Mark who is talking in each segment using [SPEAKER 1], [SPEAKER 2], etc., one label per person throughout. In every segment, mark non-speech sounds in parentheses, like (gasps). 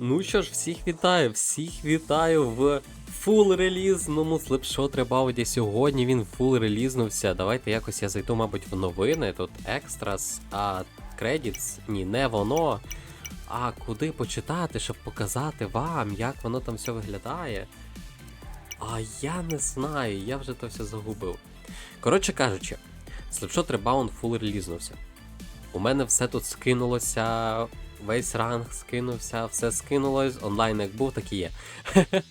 [SPEAKER 1] Ну що ж, всіх вітаю, всіх вітаю в фул релізному слепшот ребауді. Сьогодні він фул релізнувся. Давайте якось я зайду, мабуть, в новини. Тут екстрас, а кредітс, ні, не воно. А куди почитати, щоб показати вам, як воно там все виглядає? А я не знаю, я вже то все загубив. Коротше кажучи, слепшот ребаунд фул релізнувся. У мене все тут скинулося, весь ранг скинувся, все скинулось, онлайн як був, так і є. (laughs)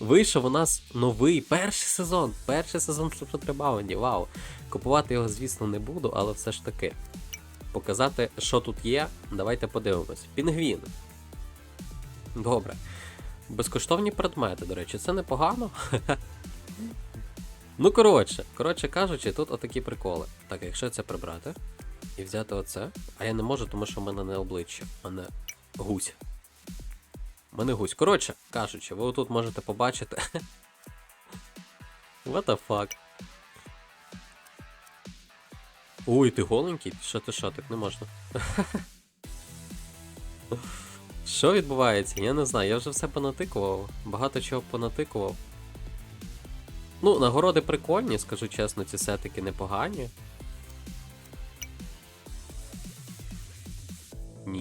[SPEAKER 1] Вийшов у нас новий перший сезон. Перший сезон Rebound, вау. Купувати його, звісно, не буду, але все ж таки. Показати, що тут є, давайте подивимось. Пінгвін. Добре. Безкоштовні предмети, до речі, це непогано. (laughs) Ну, коротше, коротше кажучи, тут отакі приколи. Так, якщо це прибрати і взяти оце, а я не можу, тому що в мене не обличчя, в мене гусь. В мене гусь. Коротше, кажучи, ви тут можете побачити. (laughs) What the fuck? Ой, ти голенький? Що ти що, так не можна. (laughs) Що відбувається? Я не знаю, я вже все понатикував, багато чого понатикував. Ну, нагороди прикольні, скажу чесно, ці сетики непогані.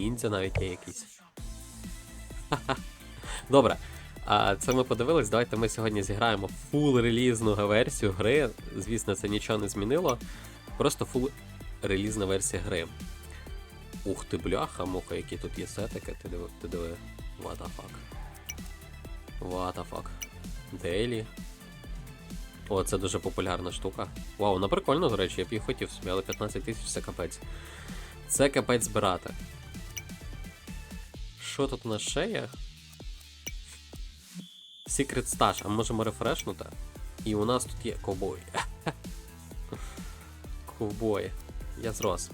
[SPEAKER 1] Ніндзя навіть є якийсь. (laughs) Добре. А це ми подивились. Давайте ми сьогодні зіграємо фул релізну версію гри. Звісно, це нічого не змінило. Просто фул релізна версія гри. Ух ти, бляха, муха, які тут є сетики. Ти диви, ти диви. What the fuck. What the fuck. Дейлі. О, це дуже популярна штука. Вау, вона прикольна, до речі, я б її хотів собі, але 15 тисяч це капець. Це капець збирати. Що тут ще є? Secret Stash, а можемо рефрешнути. І у нас тут є ковбой. (laughs) Ковбой. Я зрос.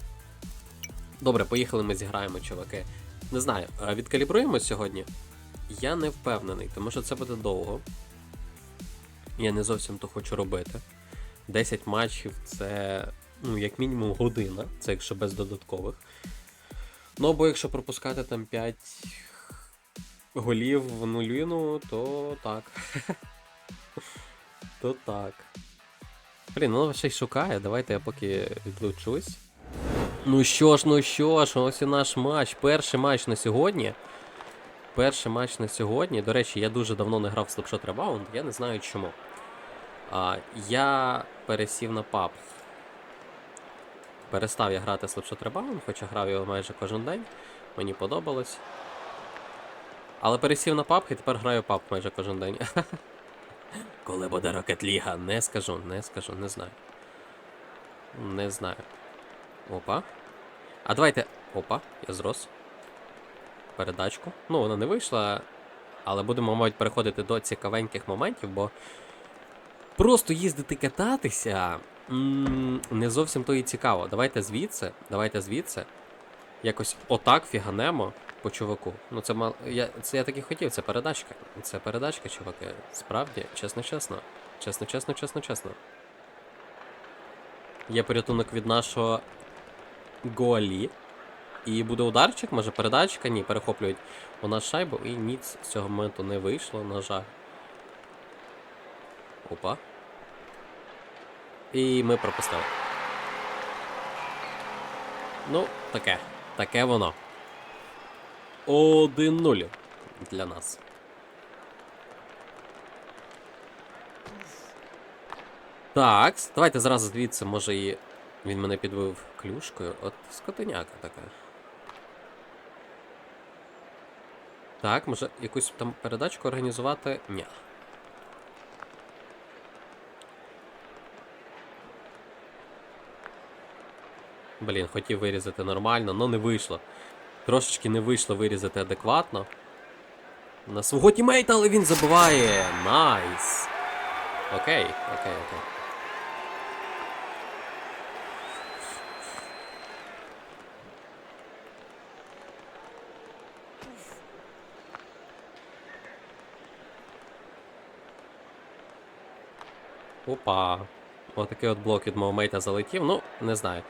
[SPEAKER 1] Добре, поїхали ми зіграємо, чуваки. Не знаю, відкалібруємо сьогодні? Я не впевнений, тому що це буде довго. Я не зовсім то хочу робити. 10 матчів це, ну, як мінімум, година, це якщо без додаткових. Ну, або якщо пропускати там 5 голів в нуліну, то так. (laughs) то так. Блін, ну ще й шукає, давайте я поки відлучусь. Ну що ж, ну що ж, ось і наш матч. Перший матч на сьогодні. Перший матч на сьогодні. До речі, я дуже давно не грав в Slapshot Rebound, я не знаю чому. А, я пересів на паб. Перестав я грати Slapshot Rebound, хоча грав його майже кожен день. Мені подобалось. Але пересів на паб і тепер граю паб майже кожен день. (laughs) Коли буде Rocket League? Не скажу, не скажу, не знаю. Не знаю. Опа. А давайте. Опа, я зрос. Передачку. Ну, вона не вийшла. Але будемо, мабуть, переходити до цікавеньких моментів, бо просто їздити кататися не зовсім то і цікаво. Давайте звідси, давайте звідси. Якось отак фіганемо по чуваку. Ну, це мал. Я, це я так і хотів, це передачка. Це передачка, чуваки. Справді, чесно, чесно. Чесно, чесно, чесно, чесно. Є порятунок від нашого Голі. І буде ударчик, може передачка? Ні, перехоплюють у нас шайбу і ніц з цього моменту не вийшло, на жаль. Опа. І ми пропустили. Ну, таке. Таке воно. 1-0 для нас. Так, давайте зразу звідси, може і він мене підвив клюшкою. От скотиняка така. Так, може якусь там передачку організувати? Ні. Блін, хотів вирізати нормально, але не вийшло. Трошечки не вийшло вирізати адекватно. На свого тімейта, але він забиває. Найс. Окей, окей, окей. Опа. Отакий от блок від мого мейта залетів. Ну, не знаю.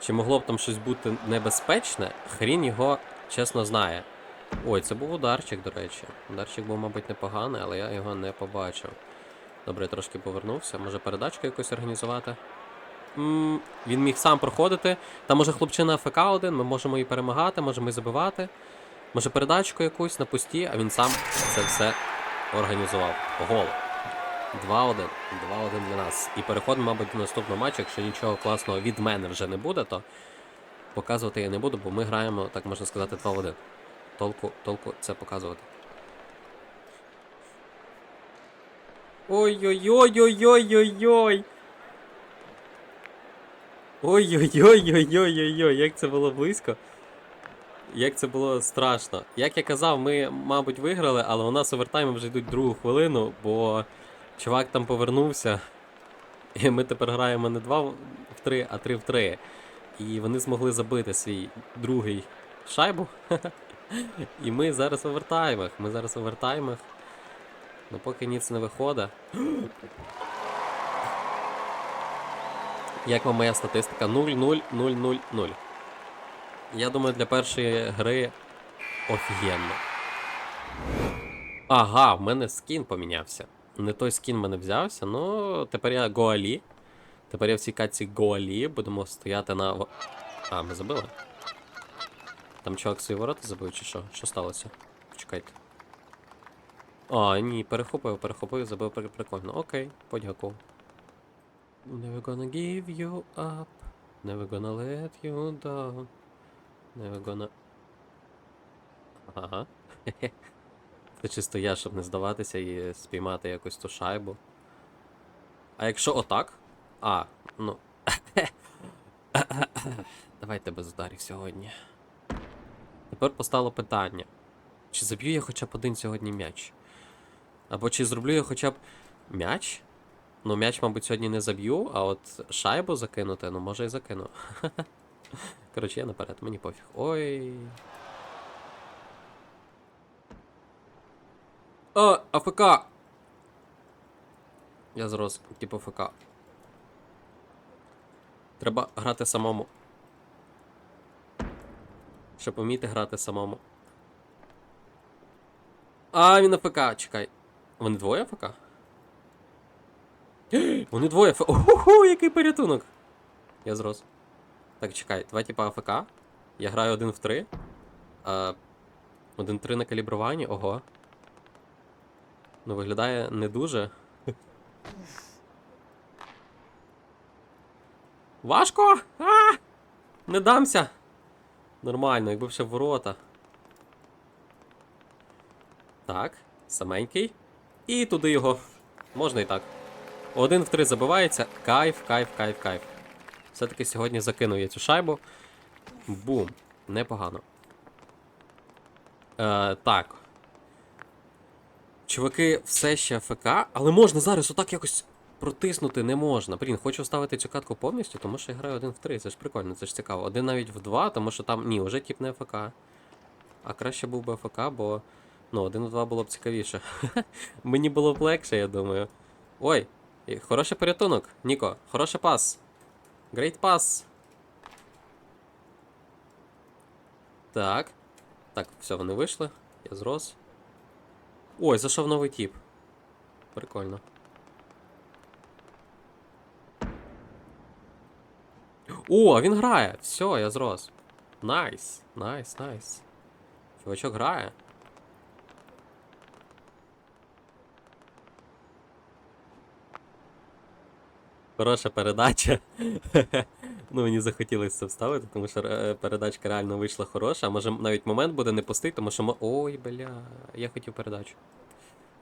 [SPEAKER 1] Чи могло б там щось бути небезпечне, хрін його чесно знає. Ой, це був ударчик, до речі. Ударчик був, мабуть, непоганий, але я його не побачив. Добре, я трошки повернувся. Може передачку якусь організувати? м він міг сам проходити. Там може хлопчина ФК один, ми можемо і перемагати, можемо і забивати. Може передачку якусь на пусті, а він сам це все організував. Гол. 2-1. 2-1 для нас. І переходимо, мабуть, до наступного матчу. Якщо нічого класного від мене вже не буде, то показувати я не буду, бо ми граємо, так можна сказати, 2 в 1. Толку, толку це показувати. Ой-ой-ой-ой-ой-ой-ой! Ой-ой-ой-ой-ой-ой-ой, як це було близько. Як це було страшно. Як я казав, ми, мабуть, виграли, але у нас овертайми вже йдуть другу хвилину, бо чувак там повернувся. І ми тепер граємо не 2 в 3, а 3 в 3. І вони змогли забити свій другий шайбу. (laughs) І ми зараз в овертаймах. Ми зараз в овертаймах. Ну поки ніц не виходить. (gasps) Як вам моя статистика? 0-0-0-0-0. Я думаю, для першої гри офігенно. Ага, в мене скін помінявся. Не той скін мене взявся, ну тепер я Гоалі. Тепер я в цій катці Гоалі. Будемо стояти на. А, ми забили? Там чувак свої ворота забив, чи що? Що сталося? Чекайте. А, ні, перехопив, перехопив, забив прикольно. Окей, подякував. Never gonna give you up. Never gonna let you down. Never gonna. Ага. (laughs) Це чисто я, щоб не здаватися і спіймати якусь ту шайбу. А якщо отак? А, ну. Давайте без ударів сьогодні. Тепер постало питання. Чи заб'ю я хоча б один сьогодні м'яч? Або чи зроблю я хоча б м'яч? Ну, м'яч, мабуть, сьогодні не заб'ю, а от шайбу закинути, ну може і закину. (laughs) Коротше, я наперед, мені пофіг. Ой. О, АФК! Я зрос, типу ФК. Треба грати самому. Щоб вміти грати самому. А, він АФК, чекай. Вони двоє АФК? (gasps) Вони двоє АФК. Оху, який порятунок! Я зрос. Так, чекай, два типа АФК. Я граю один в три. А, один три на калібруванні, ого. Ну, виглядає не дуже. Важко! А! Не дамся! Нормально, якби ще ворота. Так, саменький. І туди його. Можна і так. Один в три забивається. Кайф, кайф, кайф, кайф. Все-таки сьогодні закинув я цю шайбу. Бум. Непогано. Е, так. Чуваки, все ще ФК, але можна зараз отак якось протиснути не можна. Блін, хочу ставити цю катку повністю, тому що я граю один в три. Це ж прикольно, це ж цікаво. Один навіть в два, тому що там. Ні, вже тип не ФК. А краще був би ФК, бо. Ну, один в два було б цікавіше. (laughs) Мені було б легше, я думаю. Ой, хороший порятунок, Ніко, хороший пас. Great pass. Так. Так, все, вони вийшли. Я зрос. Ой, зайшов новий тип. Прикольно. О, він грає! Все, я зрос. Найс, найс, найс. Чувачок грає. Хороша передача. (laughs) ну, мені захотілося це вставити, тому що е, передачка реально вийшла хороша. А може навіть момент буде не пустий, тому що. Ой, бля, я хотів передачу.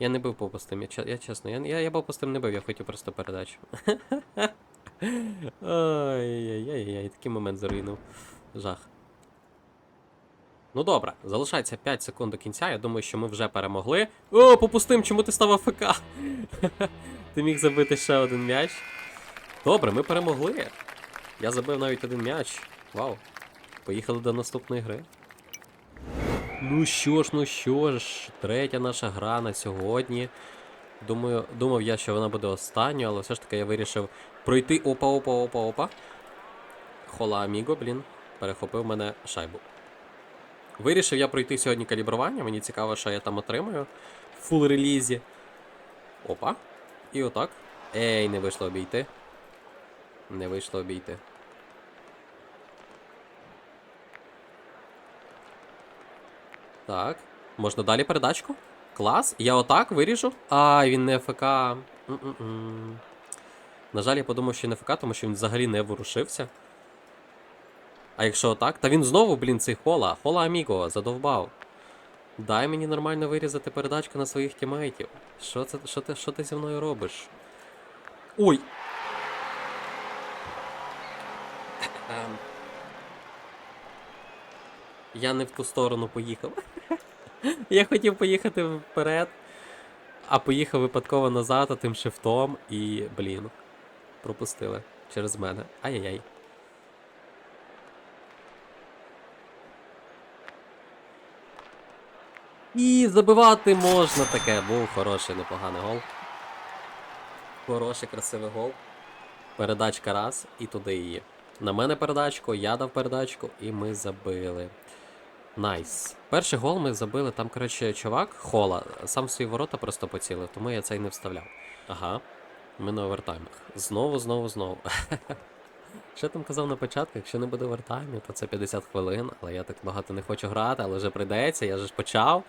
[SPEAKER 1] Я не бив по пустим, я, я чесно, я, я, я по пустим не бив, я хотів просто передачу. (laughs) Ой-яй-яй, такий момент заруйнув. Жах. Ну добре, залишається 5 секунд до кінця. Я думаю, що ми вже перемогли. О, попустим, чому ти став АФК? (laughs) ти міг забити ще один м'яч. Добре, ми перемогли. Я забив навіть один м'яч. Вау. Поїхали до наступної гри. Ну що ж, ну що ж, третя наша гра на сьогодні. Думаю, думав я, що вона буде останньою, але все ж таки я вирішив пройти. Опа, опа, опа, опа. Хола Аміго, блін. Перехопив мене шайбу. Вирішив я пройти сьогодні калібрування, мені цікаво, що я там отримаю в фул релізі. Опа. І отак. Ей, не вийшло обійти. Не вийшло обійти. Так. Можна далі передачку? Клас. Я отак виріжу. Ай, він не ФК. М-м-м. На жаль, я подумав, що не ФК, тому що він взагалі не ворушився. А якщо отак, та він знову, блін, цей хола. Хола Аміго, задовбав. Дай мені нормально вирізати передачку на своїх тімейтів. Що це, що ти, що ти зі мною робиш? Ой! Я не в ту сторону поїхав. Я хотів поїхати вперед, а поїхав випадково назад, а тим шифтом і, блін, пропустили через мене. Ай-яй-яй. І забивати можна таке. Був хороший, непоганий гол. Хороший, красивий гол. Передачка раз і туди її. На мене передачку, я дав передачку, і ми забили. Найс. Перший гол ми забили, там, коротше, чувак, хола, сам в свої ворота просто поцілив, тому я цей не вставляв. Ага. Ми на овертаймах. Знову, знову, знову. (laughs) Що там казав на початку, якщо не буде овертаймів, то це 50 хвилин, але я так багато не хочу грати, але вже прийдеться, я же ж почав.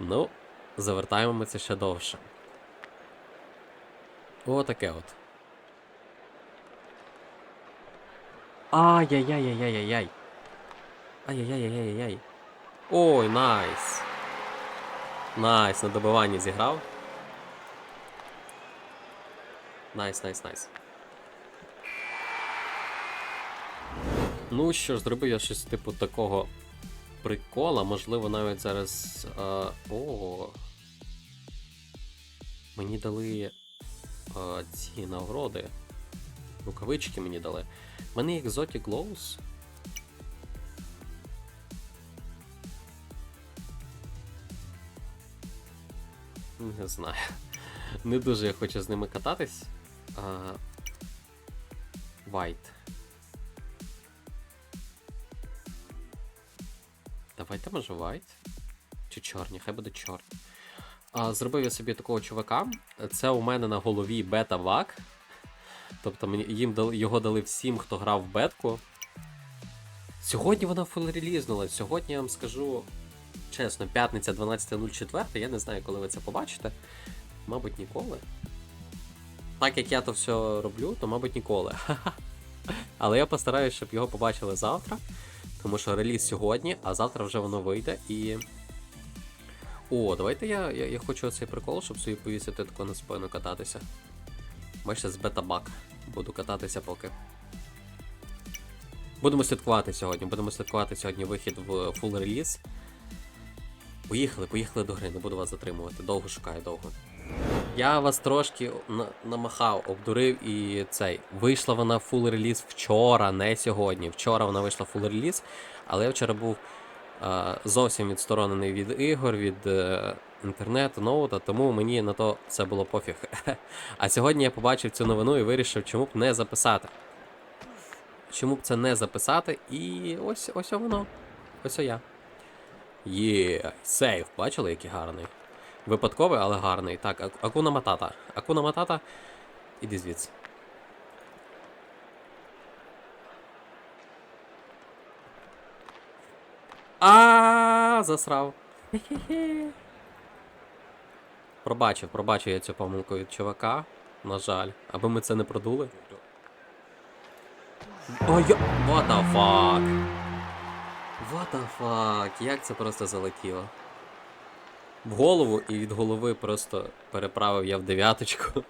[SPEAKER 1] Ну, з овертаймами це ще довше. О, таке от. Ай-яй-яй-яй-яй-яй. Ай-яй-яй-яй-яй-яй. Ой, найс. Найс, на добиванні зіграв. Найс, найс, найс. Ну що ж, зробив я щось типу такого прикола, можливо, навіть зараз. А, о. Мені дали а, ці нагороди. Рукавички мені дали. У мене Exotic Glows. Не знаю. Не дуже я хочу з ними кататись. White. Давайте може white. Чи чорні, хай буде чорні. А, зробив я собі такого чувака. Це у мене на голові бета-вак. Тобто мені, їм дали, його дали всім, хто грав в бетку. Сьогодні вона фулрелізнула. Сьогодні я вам скажу чесно, п'ятниця 12.04. Я не знаю, коли ви це побачите. Мабуть, ніколи. Так як я то все роблю, то мабуть ніколи. (laughs) Але я постараюсь, щоб його побачили завтра. Тому що реліз сьогодні, а завтра вже воно вийде і. О, давайте я я, я хочу оцей прикол, щоб собі повісити тако на спину кататися. Бачите, з бета-бак. Буду кататися поки. Будемо слідкувати сьогодні. Будемо слідкувати сьогодні вихід в фул реліз. Поїхали, поїхали до гри, не буду вас затримувати. Довго шукаю, довго. Я вас трошки на- намахав, обдурив і цей. Вийшла вона фул реліз вчора, не сьогодні. Вчора вона вийшла фул реліз, але я вчора був е, зовсім відсторонений від ігор, від е, інтернету, ноута, тому мені на то це було пофіг. (laughs) А сьогодні я побачив цю новину і вирішив, чому б не записати. Чому б це не записати? І ось ось воно. Ось я. Є, сейф, бачили, який гарний. Випадковий, але гарний. Так, Акуна Матата. Акуна Матата. Іди звідси. А, засрав. Пробачив, пробачив я цю помилку від чувака. На жаль, аби ми це не продули. Ой. What the fuck? What the fuck? Як це просто залетіло? В голову і від голови просто переправив я в дев'яточку.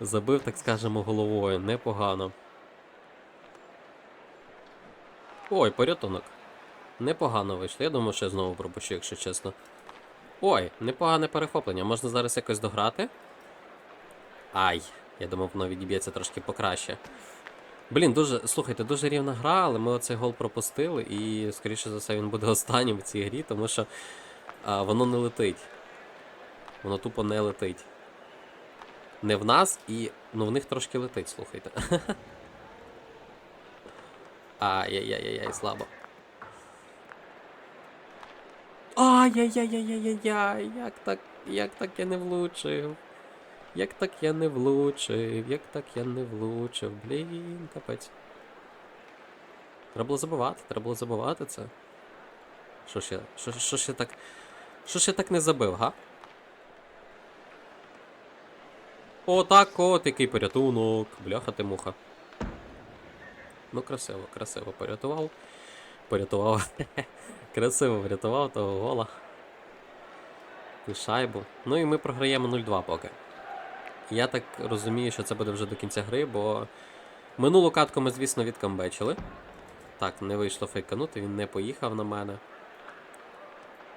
[SPEAKER 1] Забив, так скажемо, головою. Непогано. Ой, порятунок. Непогано вийшло. Я думаю, що я знову пропущу, якщо чесно. Ой, непогане перехоплення. Можна зараз якось дограти? Ай, я думав, воно відіб'ється трошки покраще. Блін, дуже, слухайте, дуже рівна гра, але ми оцей гол пропустили, і, скоріше за все, він буде (laughs) останнім в цій грі, тому що а, воно не летить. Воно тупо не летить. Не в нас, і. Ну в них трошки летить, слухайте. (laughs) Ай-яй-яй-яй, слабо. Ай-яй-яй-яй-яй-яй, як так, як так я не влучив? Як так я не влучив, як так я не влучив, блін, капець. Треба було забувати, треба було забувати це. Що ж я, що, що ж я так, що ж я так не забив, га? О, так, от, який порятунок, бляха ти муха. Ну, красиво, красиво порятував. Порятував. (laughs) красиво врятував того гола. Ту шайбу. Ну і ми програємо 0-2 поки. Я так розумію, що це буде вже до кінця гри, бо минулу катку ми, звісно, відкамбечили. Так, не вийшло фейканути, він не поїхав на мене.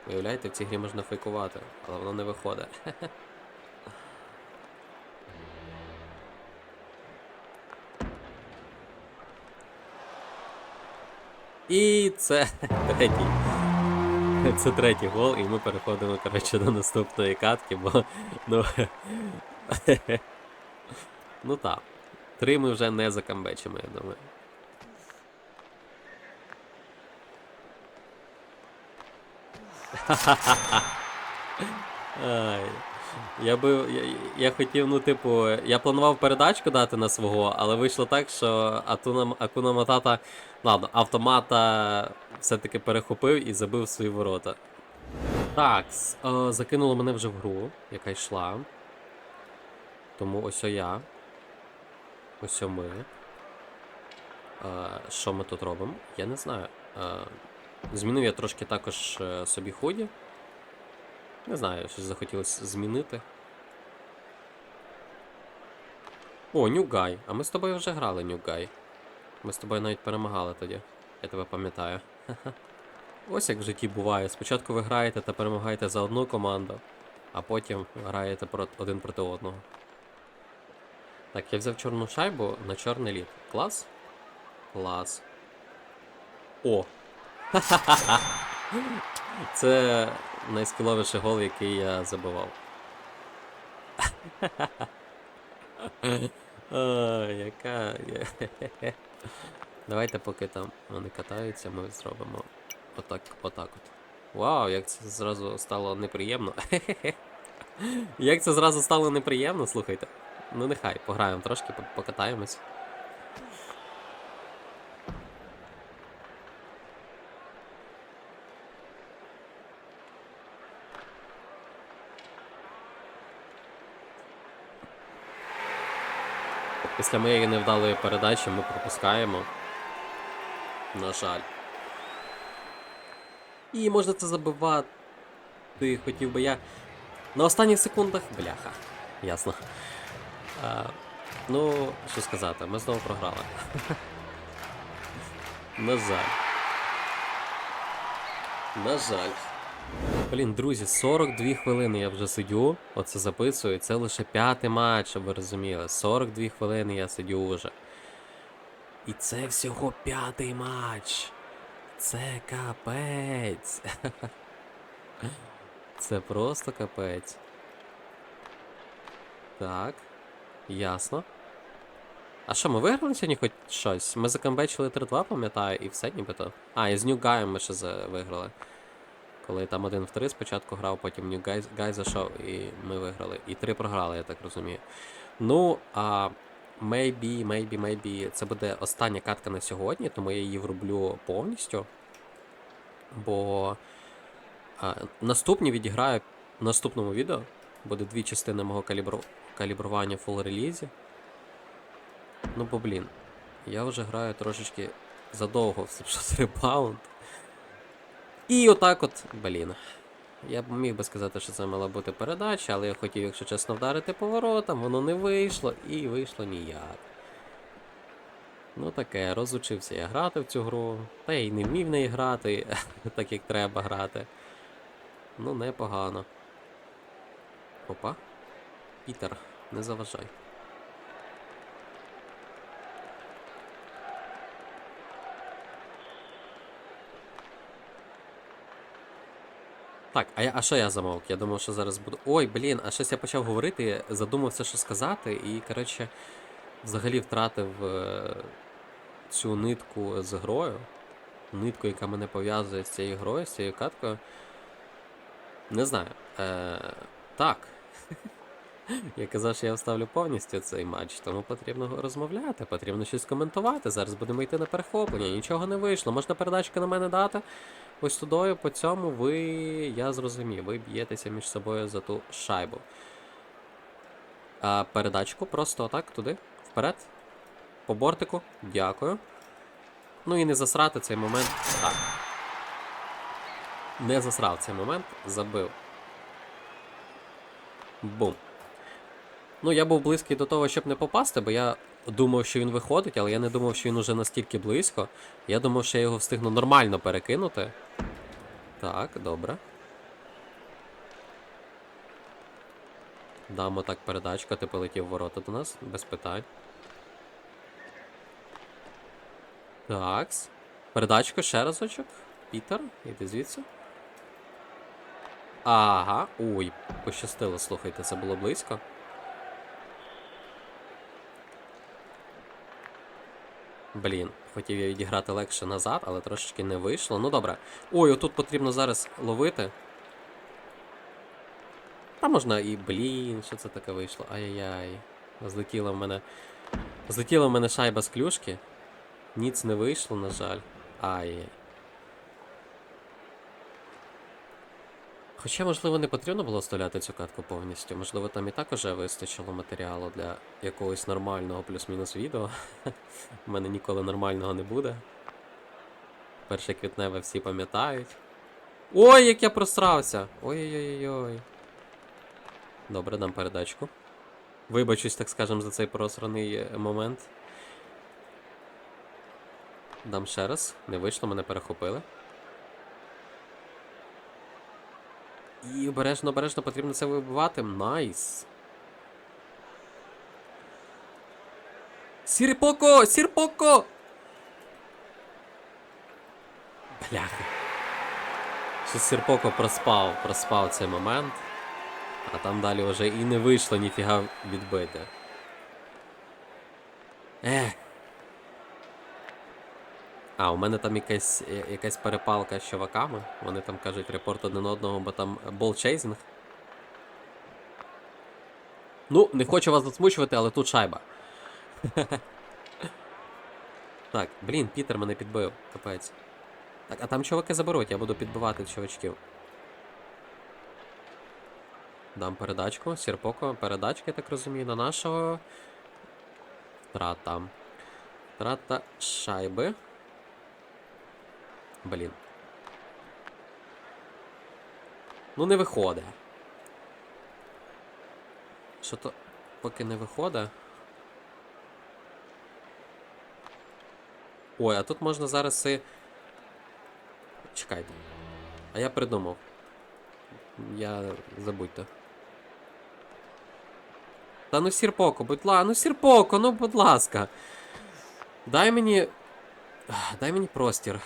[SPEAKER 1] Виявляєте, в цій грі можна фейкувати, але воно не виходить. І це третій. Це третій гол, і ми переходимо, коротше, до наступної катки, бо. Ну. (laughs) ну так. Три ми вже не закамбечимо, я думаю. (laughs) Ай. Я би. Я, я хотів, ну, типу, я планував передачку дати на свого, але вийшло так, що Атуна, Акуна Матата. Ладно, автомата все-таки перехопив і забив свої ворота. Так, закинуло мене вже в гру, яка йшла. Тому ось я. Ось ми. Е, що ми тут робимо? Я не знаю. Е, змінив я трошки також е, собі худі. Не знаю, щось захотілося змінити. О, Нюгай. А ми з тобою вже грали Нюгай. Ми з тобою навіть перемагали тоді. Я тебе пам'ятаю. (laughs) Ось як в житті буває. Спочатку ви граєте та перемагаєте за одну команду, а потім граєте один проти одного. Так, я взяв чорну шайбу на чорний лід. Клас? Клас. О! (laughs) Це найскіловіший гол, який я забивав. (laughs) Ой, яка. (laughs) Давайте, поки там вони катаються, ми зробимо отак, отак от. Вау, як це зразу стало неприємно. Як це зразу стало неприємно, слухайте. Ну нехай, пограємо трошки, покатаємось. Після моєї невдалої передачі ми пропускаємо. На жаль. І можна це забивати. Хотів би я. На останніх секундах. Бляха. Ясно. А, ну, що сказати, ми знову програли. На жаль. На жаль. Блін, друзі, 42 хвилини я вже сидю, оце записую. Це лише п'ятий матч, щоб ви розуміли. 42 хвилини я сидю вже. І це всього п'ятий матч. Це капець. Це просто капець. Так. Ясно. А що, ми виграли сьогодні хоч щось? Ми закамбечили 3-2, пам'ятаю, і все нібито. А, і з Нью-Гаєм ми ще виграли. Коли там один в 3 спочатку грав, потім Нью-Гай Гай зайшов і ми виграли. І 3 програли, я так розумію. Ну, а maybe, maybe, maybe це буде остання катка на сьогодні, тому я її врублю повністю. Бо а, наступні відіграю в наступному відео. Буде дві частини мого калібру... калібрування в full релізі. Ну, бо блін, я вже граю трошечки задовго в Slipshot Rebound. І отак от, блін. Я б міг би сказати, що це мала бути передача, але я хотів, якщо чесно, вдарити поворотом, воно не вийшло і вийшло ніяк. Ну таке, розучився я грати в цю гру, та й не вмів неї грати, (laughs) так як треба грати. Ну, непогано. Опа. Пітер, не заважай. Так, а, я, а що я замовк? Я думав, що зараз буду. Ой, блін, а щось я почав говорити, задумався, що сказати, і, коротше, взагалі втратив е, цю нитку з грою. Нитку, яка мене пов'язує з цією грою, з цією каткою. Не знаю. Е, так. (laughs) Я казав, що я вставлю повністю цей матч, тому потрібно розмовляти, потрібно щось коментувати. Зараз будемо йти на перехоплення, нічого не вийшло. Можна передачки на мене дати. Ось тудою, по цьому ви, я зрозумів, ви б'єтеся між собою за ту шайбу. А передачку просто отак, туди, вперед. По бортику. Дякую. Ну і не засрати цей момент. Так. Не засрав цей момент, забив. Бум. Ну, я був близький до того, щоб не попасти, бо я думав, що він виходить, але я не думав, що він уже настільки близько. Я думав, що я його встигну нормально перекинути. Так, добре. Дамо так передачка, ти полетів ворота до нас, без питань. Такс. Передачку ще разочок. Пітер, іди звідси. Ага. Ой, пощастило, слухайте, це було близько. Блін, хотів я відіграти легше назад, але трошечки не вийшло. Ну добре. Ой, отут потрібно зараз ловити. Та можна і блін, що це таке вийшло? Ай-яй-яй. Злетіла в мене. Злетіла в мене шайба з клюшки. Ніц не вийшло, на жаль. Ай. Хоча, можливо, не потрібно було вставляти цю катку повністю. Можливо, там і так уже вистачило матеріалу для якогось нормального плюс-мінус відео. (laughs) У мене ніколи нормального не буде. Перше квітневе всі пам'ятають. Ой, як я просрався! Ой-ой-ой-ой. Добре, дам передачку. Вибачусь, так скажем, за цей просраний е, момент. Дам ще раз. Не вийшло, мене перехопили. І обережно, обережно потрібно це вибивати. Найс. Сірпоко! Сірпоко! Бляха. Щось Сірпоко проспав, проспав цей момент. А там далі вже і не вийшло ніфіга відбити. Ех. А, у мене там якась, якась перепалка з чуваками. Вони там кажуть репорт один одного, бо там болчейзинг. Ну, не хочу вас засмучувати, але тут шайба. (laughs) так, блін, Пітер мене підбив, капець. Так, а там чуваки заберуть, я буду підбивати чувачків. Дам передачку, Сірпоко, передачки, я так розумію, на нашого. Втрата. Втрата шайби. Блін. Ну не виходить. Що то поки не виходить. Ой, а тут можна зараз і. Чекайте. А я придумав. Я забудьте. Та ну сірпоко, будь ласка, ну сірпоко, ну будь ласка. Дай мені. Дай мені простір.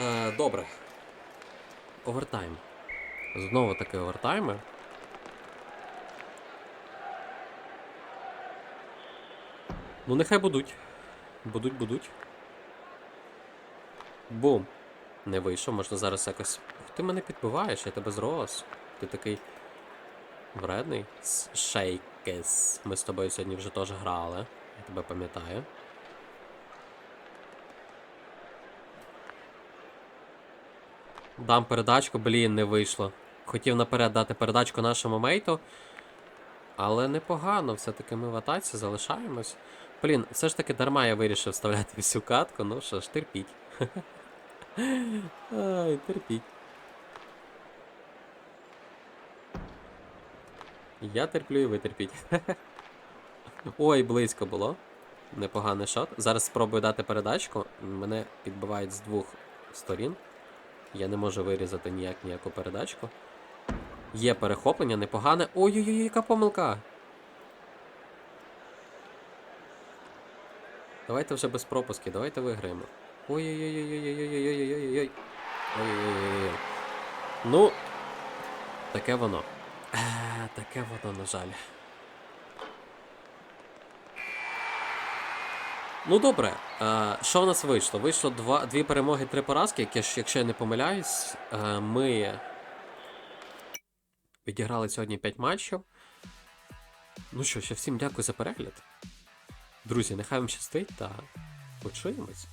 [SPEAKER 1] Е, добре. Овертайм. Знову таки овертайми. Ну, нехай будуть. Будуть, будуть. Бум. Не вийшов, можна зараз якось. Ти мене підбиваєш, я тебе зрос. Ти такий. Вредний. Шейкес. Ми з тобою сьогодні вже теж грали. Я тебе пам'ятаю. Дам передачку, блін, не вийшло. Хотів наперед дати передачку нашому мейту. Але непогано, все-таки ми в атаці залишаємось. Блін, все ж таки дарма я вирішив вставляти всю катку, ну що ж, терпіть. (laughs) Ай, терпіть. Я терплю і ви терпіть. (laughs) Ой, близько було. Непоганий шот. Зараз спробую дати передачку. Мене підбивають з двох сторін. Я не можу вирізати ніяк ніяку передачку. Є перехоплення, непогане. Ой-ой-ой, яка помилка. Давайте вже без пропусків, давайте виграємо. Ой-ой-ой-ой-ой-ой-ой-ой-ой-ой. Ой-ой-ой-ой. Ну, таке воно. Е, таке воно, на жаль. Ну добре, що в нас вийшло? Вийшло два, дві перемоги, три поразки, якщо я не помиляюсь, е, ми Відіграли сьогодні 5 матчів. Ну що, ще всім дякую за перегляд. Друзі, нехай вам щастить та почуємось.